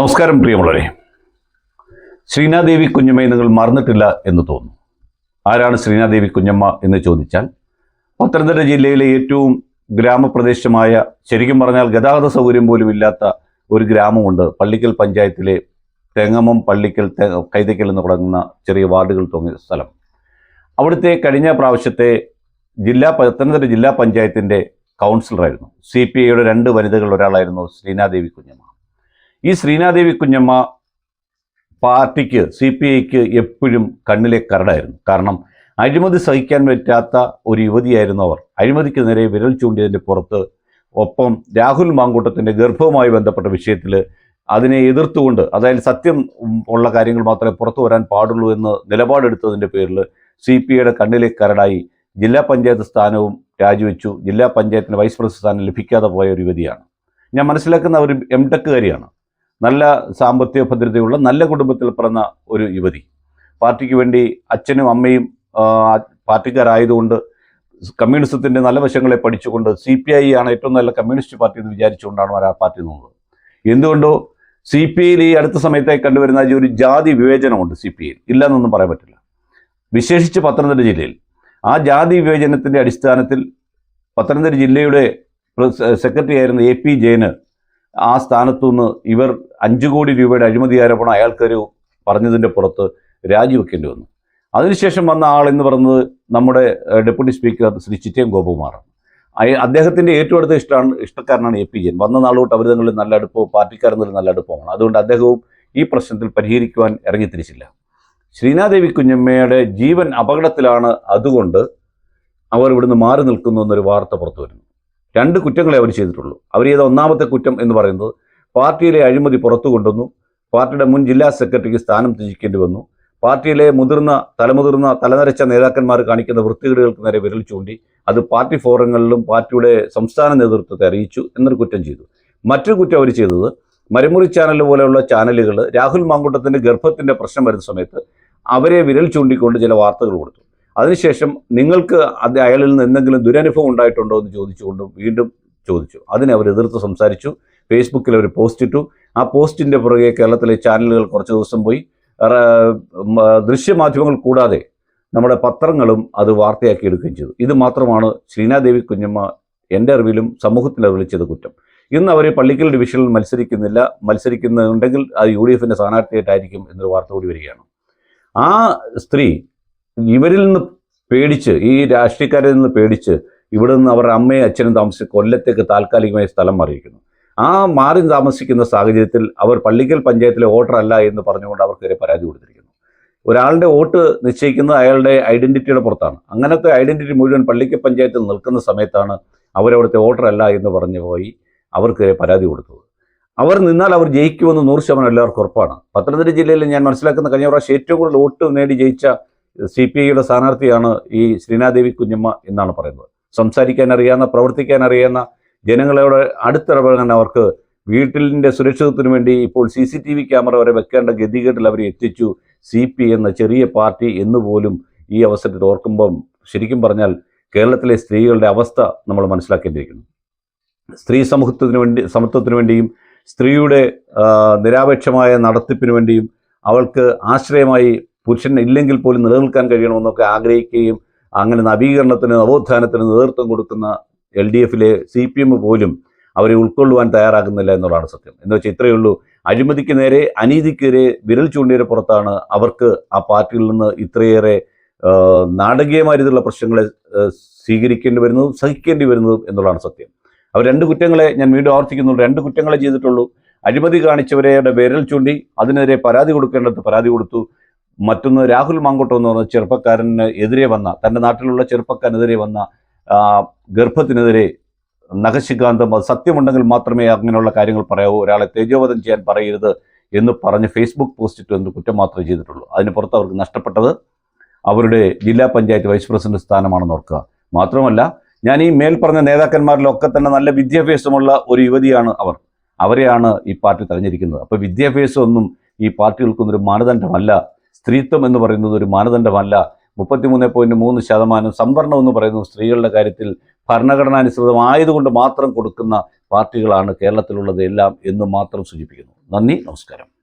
നമസ്കാരം പ്രിയമുള്ളവരെ. ശ്രീനാദേവി കുഞ്ഞമ്മയെ നിങ്ങൾ മറന്നിട്ടില്ല എന്ന് തോന്നുന്നു. ആരാണ് ശ്രീനാദേവി കുഞ്ഞമ്മ എന്ന് ചോദിച്ചാൽ പത്തനംതിട്ട ജില്ലയിലെ ഏറ്റവും ഗ്രാമപ്രദേശമായ ശരിക്കും പറഞ്ഞാൽ ഗതാഗത സൗകര്യം പോലും ഇല്ലാത്ത ഒരു ഗ്രാമമുണ്ട്. പള്ളിക്കൽ പഞ്ചായത്തിലെ തെങ്ങമം പള്ളിക്കൽ കൈതയ്ക്കൽ എന്ന് തുടങ്ങുന്ന ചെറിയ വാർഡുകൾ തോന്നിയ സ്ഥലം. അവിടുത്തെ കഴിഞ്ഞ പ്രാവശ്യത്തെ ജില്ലാ പത്തനംതിട്ട ജില്ലാ പഞ്ചായത്തിന്റെ കൗൺസിലറായിരുന്നു. സി പി ഐയുടെ രണ്ട് വനിതകളിൽ ഒരാളായിരുന്നു ശ്രീനാദേവി കുഞ്ഞമ്മ. ഈ ശ്രീനാദേവി കുഞ്ഞമ്മ പാർട്ടിക്ക് സി പി ഐക്ക് എപ്പോഴും കണ്ണിലെ കരടായിരുന്നു. കാരണം അഴിമതി സഹിക്കാൻ പറ്റാത്ത ഒരു യുവതിയായിരുന്നു അവർ. അഴിമതിക്ക് നേരെ വിരൽ ചൂണ്ടിയതിന്റെ പുറത്ത് ഒപ്പം രാഹുൽ മാങ്കൂട്ടത്തിന്റെ ഗർഭവുമായി ബന്ധപ്പെട്ട വിഷയത്തിൽ അതിനെ എതിർത്തുകൊണ്ട് അതായത് സത്യം ഉള്ള കാര്യങ്ങൾ മാത്രമേ പുറത്തു വരാൻ പാടുള്ളൂ എന്ന് നിലപാടെടുത്തതിന്റെ പേരിൽ സി പി ഐയുടെ കണ്ണിലെ കരടായി ജില്ലാ പഞ്ചായത്ത് സ്ഥാനവും രാജിവെച്ചു. ജില്ലാ പഞ്ചായത്തിന് വൈസ് പ്രസിഡന്റ് സ്ഥാനം ലഭിക്കാതെ പോയ ഒരു യുവതിയാണ്. ഞാൻ മനസ്സിലാക്കുന്ന ഒരു എം ടെക്കുകാരിയാണ് നല്ല സാമ്പത്തിക ഭദ്രതയുള്ള നല്ല കുടുംബത്തിൽ പിറന്ന ഒരു യുവതി. പാർട്ടിക്ക് വേണ്ടി അച്ഛനും അമ്മയും പാർട്ടിക്കാരായതുകൊണ്ട് കമ്മ്യൂണിസത്തിന്റെ നല്ല വശങ്ങളെ പഠിച്ചുകൊണ്ട് സി പി ഐ ആണ് ഏറ്റവും നല്ല കമ്മ്യൂണിസ്റ്റ് പാർട്ടി എന്ന് വിചാരിച്ചുകൊണ്ടാണ് അവർ ആ പാർട്ടി നിന്നത്. എന്തുകൊണ്ടോ സി പി ഐയിൽ ഈ അടുത്ത സമയത്തായി കണ്ടുവരുന്ന ഒരു ജാതി വിവേചനമുണ്ട് സി പി ഐയിൽ. ഇല്ലെന്നൊന്നും പറയാൻ പറ്റില്ല. വിശേഷിച്ച് പത്തനംതിട്ട ജില്ലയിൽ. ആ ജാതി വിവേചനത്തിന്റെ അടിസ്ഥാനത്തിൽ പത്തനംതിട്ട ജില്ലയുടെ സെക്രട്ടറി ആയിരുന്ന എ പി ജയന് ആ സ്ഥാനത്തു നിന്ന് ഇവർ അഞ്ചു കോടി രൂപയുടെ അഴിമതി ആരോപണം അയാൾക്കൊരു പറഞ്ഞതിന്റെ പുറത്ത് രാജിവെക്കേണ്ടി വന്നു. അതിനുശേഷം വന്ന ആൾ എന്ന് പറയുന്നത് നമ്മുടെ ഡെപ്യൂട്ടി സ്പീക്കർ ശ്രീ ചിറ്റയം ഗോപകുമാറാണ്. അദ്ദേഹത്തിന്റെ ഏറ്റവും അടുത്ത ഇഷ്ടമാണ് ഇഷ്ടക്കാരനാണ് എ പി ജയൻ. വന്ന നാളോട്ട് അവർ തങ്ങളിൽ നല്ല അടുപ്പവും പാർട്ടിക്കാരെന്നതിൽ നല്ല അടുപ്പമാണ് അതുകൊണ്ട് അദ്ദേഹവും ഈ പ്രശ്നത്തിൽ പരിഹരിക്കുവാൻ ഇറങ്ങിത്തിരിച്ചില്ല. ശ്രീനാദേവി കുഞ്ഞമ്മയുടെ ജീവൻ അപകടത്തിലാണ്. അതുകൊണ്ട് അവർ ഇവിടുന്ന് മാറി നിൽക്കുന്നു എന്നൊരു വാർത്ത പുറത്തു വരുന്നു. രണ്ട് കുറ്റങ്ങളെ അവർ ചെയ്തിട്ടുള്ളൂ. അവർ ചെയ്ത ഒന്നാമത്തെ കുറ്റം എന്ന് പറയുന്നത് പാർട്ടിയിലെ അഴിമതി പുറത്തു കൊണ്ടുവന്നു. പാർട്ടിയുടെ മുൻ ജില്ലാ സെക്രട്ടറിക്ക് സ്ഥാനം ത്യജിക്കേണ്ടി വന്നു. പാർട്ടിയിലെ മുതിർന്ന തലമുതിർന്ന തലനരച്ച നേതാക്കന്മാർ കാണിക്കുന്ന വൃത്തികേടുകൾക്ക് നേരെ വിരൽ ചൂണ്ടി അത് പാർട്ടി ഫോറങ്ങളിലും പാർട്ടിയുടെ സംസ്ഥാന നേതൃത്വത്തെ അറിയിച്ചു എന്നൊരു കുറ്റം ചെയ്തു. മറ്റൊരു കുറ്റം അവർ ചെയ്തത് മരുമുറി ചാനൽ പോലെയുള്ള ചാനലുകൾ രാഹുൽ മാങ്കൂട്ടത്തിന്റെ ഗർഭത്തിന്റെ പ്രശ്നം വരുന്ന സമയത്ത് അവരെ വിരൽ ചൂണ്ടിക്കൊണ്ട് ചില വാർത്തകൾ കൊടുത്തു. അതിനുശേഷം നിങ്ങൾക്ക് അത് അയാളിൽ നിന്ന് എന്തെങ്കിലും ദുരനുഭവം ഉണ്ടായിട്ടുണ്ടോ എന്ന് ചോദിച്ചുകൊണ്ട് വീണ്ടും ചോദിച്ചു. അതിനെ അവർ എതിർത്ത് സംസാരിച്ചു. ഫേസ്ബുക്കിൽ അവർ പോസ്റ്റ് ഇട്ടു. ആ പോസ്റ്റിന്റെ പുറകെ കേരളത്തിലെ ചാനലുകൾ കുറച്ച് ദിവസം പോയി. ദൃശ്യമാധ്യമങ്ങൾ കൂടാതെ നമ്മുടെ പത്രങ്ങളും അത് വാർത്തയാക്കി എടുക്കുകയും ചെയ്തു. ഇത് മാത്രമാണ് ശ്രീനാദേവി കുഞ്ഞമ്മ എന്റെ അറിവിലും സമൂഹത്തിൽ അറിവിൽ ചെയ്ത കുറ്റം. ഇന്ന് അവർ പള്ളിക്കൽ ഡിവിഷനിൽ മത്സരിക്കുന്നില്ല. മത്സരിക്കുന്നുണ്ടെങ്കിൽ അത് യു ഡി എഫിന്റെ സ്ഥാനാർത്ഥിയായിട്ടായിരിക്കും എന്നൊരു വാർത്ത കൂടി വരികയാണ്. ആ സ്ത്രീ ഇവരിൽ നിന്ന് പേടിച്ച് ഈ രാഷ്ട്രീയക്കാരിൽ നിന്ന് പേടിച്ച് ഇവിടെ നിന്ന് അവരുടെ അമ്മയും അച്ഛനും താമസിച്ച് കൊല്ലത്തേക്ക് താൽക്കാലികമായി സ്ഥലം മാറിയിരിക്കുന്നു. ആ മാറി താമസിക്കുന്ന സാഹചര്യത്തിൽ അവർ പള്ളിക്കൽ പഞ്ചായത്തിലെ വോട്ടറല്ല എന്ന് പറഞ്ഞുകൊണ്ട് അവർക്കെതിരെ പരാതി കൊടുത്തിരിക്കുന്നു. ഒരാളുടെ വോട്ട് നിശ്ചയിക്കുന്നത് അയാളുടെ ഐഡന്റിറ്റിയുടെ പുറത്താണ്. അങ്ങനത്തെ ഐഡന്റിറ്റി മുഴുവൻ പള്ളിക്കൽ പഞ്ചായത്തിൽ നിൽക്കുന്ന സമയത്താണ് അവരവിടുത്തെ വോട്ടറല്ല എന്ന് പറഞ്ഞു പോയി അവർക്കെതിരെ പരാതി കൊടുത്തത്. അവർ നിന്നാൽ അവർ ജയിക്കുമെന്ന് നൂറ് ശതമാനം എല്ലാവർക്കും ഉറപ്പാണ്. പത്തനംതിട്ട ജില്ലയിൽ ഞാൻ മനസ്സിലാക്കുന്ന കഴിഞ്ഞ പ്രാവശ്യം ഏറ്റവും കൂടുതൽ വോട്ട് നേടി ജയിച്ച സി പി ഐയുടെ സ്ഥാനാർത്ഥിയാണ് ഈ ശ്രീനാദേവി കുഞ്ഞമ്മ എന്നാണ് പറയുന്നത്. സംസാരിക്കാൻ അറിയാവുന്ന പ്രവർത്തിക്കാൻ അറിയാവുന്ന ജനങ്ങളോട് അടുത്തിടപഴകാൻ അവർക്ക് വീട്ടിലിന്റെ സുരക്ഷിതത്വത്തിന് വേണ്ടി ഇപ്പോൾ C C T V camera വരെ വെക്കേണ്ട ഗതികേട്ടിൽ അവർ എത്തിച്ചു സി പി എന്ന ചെറിയ പാർട്ടി എന്നുപോലും ഈ അവസരത്തിൽ ഓർക്കുമ്പം ശരിക്കും പറഞ്ഞാൽ കേരളത്തിലെ സ്ത്രീകളുടെ അവസ്ഥ നമ്മൾ മനസ്സിലാക്കേണ്ടിയിരിക്കുന്നു. സ്ത്രീ സമൂഹത്തിന് വേണ്ടി സമത്വത്തിന് വേണ്ടിയും സ്ത്രീയുടെ നിരാപേക്ഷമായ നടത്തിപ്പിന് വേണ്ടിയും അവൾക്ക് ആശ്രയമായി പുരുഷൻ ഇല്ലെങ്കിൽ പോലും നിലനിൽക്കാൻ കഴിയണമെന്നൊക്കെ ആഗ്രഹിക്കുകയും അങ്ങനെ നവീകരണത്തിന് നവോത്ഥാനത്തിന് നേതൃത്വം കൊടുക്കുന്ന എൽ ഡി എഫിലെ സി പി എം പോലും അവരെ ഉൾക്കൊള്ളുവാൻ തയ്യാറാകുന്നില്ല എന്നുള്ളതാണ് സത്യം. എന്ന് വെച്ചാൽ ഇത്രയേ ഉള്ളൂ. അഴിമതിക്ക് നേരെ അനീതിക്കെതിരെ വിരൽ ചൂണ്ടിയുടെ പുറത്താണ് അവർക്ക് ആ പാർട്ടിയിൽ നിന്ന് ഇത്രയേറെ നാടകീയമായ രീതിയിലുള്ള പ്രശ്നങ്ങളെ സ്വീകരിക്കേണ്ടി വരുന്നതും സഹിക്കേണ്ടി വരുന്നതും എന്നുള്ളതാണ് സത്യം. അവർ രണ്ട് കുറ്റങ്ങളെ ഞാൻ വീണ്ടും ആവർത്തിക്കുന്നുള്ളൂ രണ്ട് കുറ്റങ്ങളെ ചെയ്തിട്ടുള്ളൂ. അഴിമതി കാണിച്ചവരുടെ വിരൽ ചൂണ്ടി അതിനെതിരെ പരാതി കൊടുക്കേണ്ടത് പരാതി കൊടുത്തു. മറ്റൊന്ന് രാഹുൽ മാങ്കോട്ടം എന്ന് പറഞ്ഞ ചെറുപ്പക്കാരന് എതിരെ വന്ന തന്റെ നാട്ടിലുള്ള ചെറുപ്പക്കാരനെതിരെ വന്ന ഗർഭത്തിനെതിരെ നഖശികാന്തം അത് സത്യമുണ്ടെങ്കിൽ മാത്രമേ അങ്ങനെയുള്ള കാര്യങ്ങൾ പറയാവൂ. ഒരാളെ തേജോവധം ചെയ്യാൻ പറയരുത് എന്ന് പറഞ്ഞ് ഫേസ്ബുക്ക് പോസ്റ്റിട്ട് എന്ന് കുറ്റം മാത്രമേ ചെയ്തിട്ടുള്ളൂ. അതിന് പുറത്ത് അവർക്ക് നഷ്ടപ്പെട്ടത് അവരുടെ ജില്ലാ പഞ്ചായത്ത് വൈസ് പ്രസിഡന്റ് സ്ഥാനമാണെന്ന് ഓർക്കുക. മാത്രമല്ല ഞാൻ ഈ മേൽ പറഞ്ഞ നേതാക്കന്മാരിലൊക്കെ തന്നെ നല്ല വിദ്യാഭ്യാസമുള്ള ഒരു യുവതിയാണ് അവർ. അവരെയാണ് ഈ പാർട്ടി തെരഞ്ഞെടുക്കുന്നത്. അപ്പോൾ വിദ്യാഭ്യാസമൊന്നും ഈ പാർട്ടികൾക്കൊന്നൊരു മാനദണ്ഡമല്ല. സ്ത്രീത്വം എന്ന് പറയുന്നത് ഒരു മാനദണ്ഡമല്ല. മുപ്പത്തിമൂന്ന് പോയിന്റ് മൂന്ന് ശതമാനം സംവരണം എന്ന് പറയുന്നത് സ്ത്രീകളുടെ കാര്യത്തിൽ ഭരണഘടനാനുസൃതമായതുകൊണ്ട് മാത്രം കൊടുക്കുന്ന പാർട്ടികളാണ് കേരളത്തിലുള്ളത് എല്ലാം എന്ന് മാത്രം സൂചിപ്പിക്കുന്നു. നന്ദി നമസ്കാരം.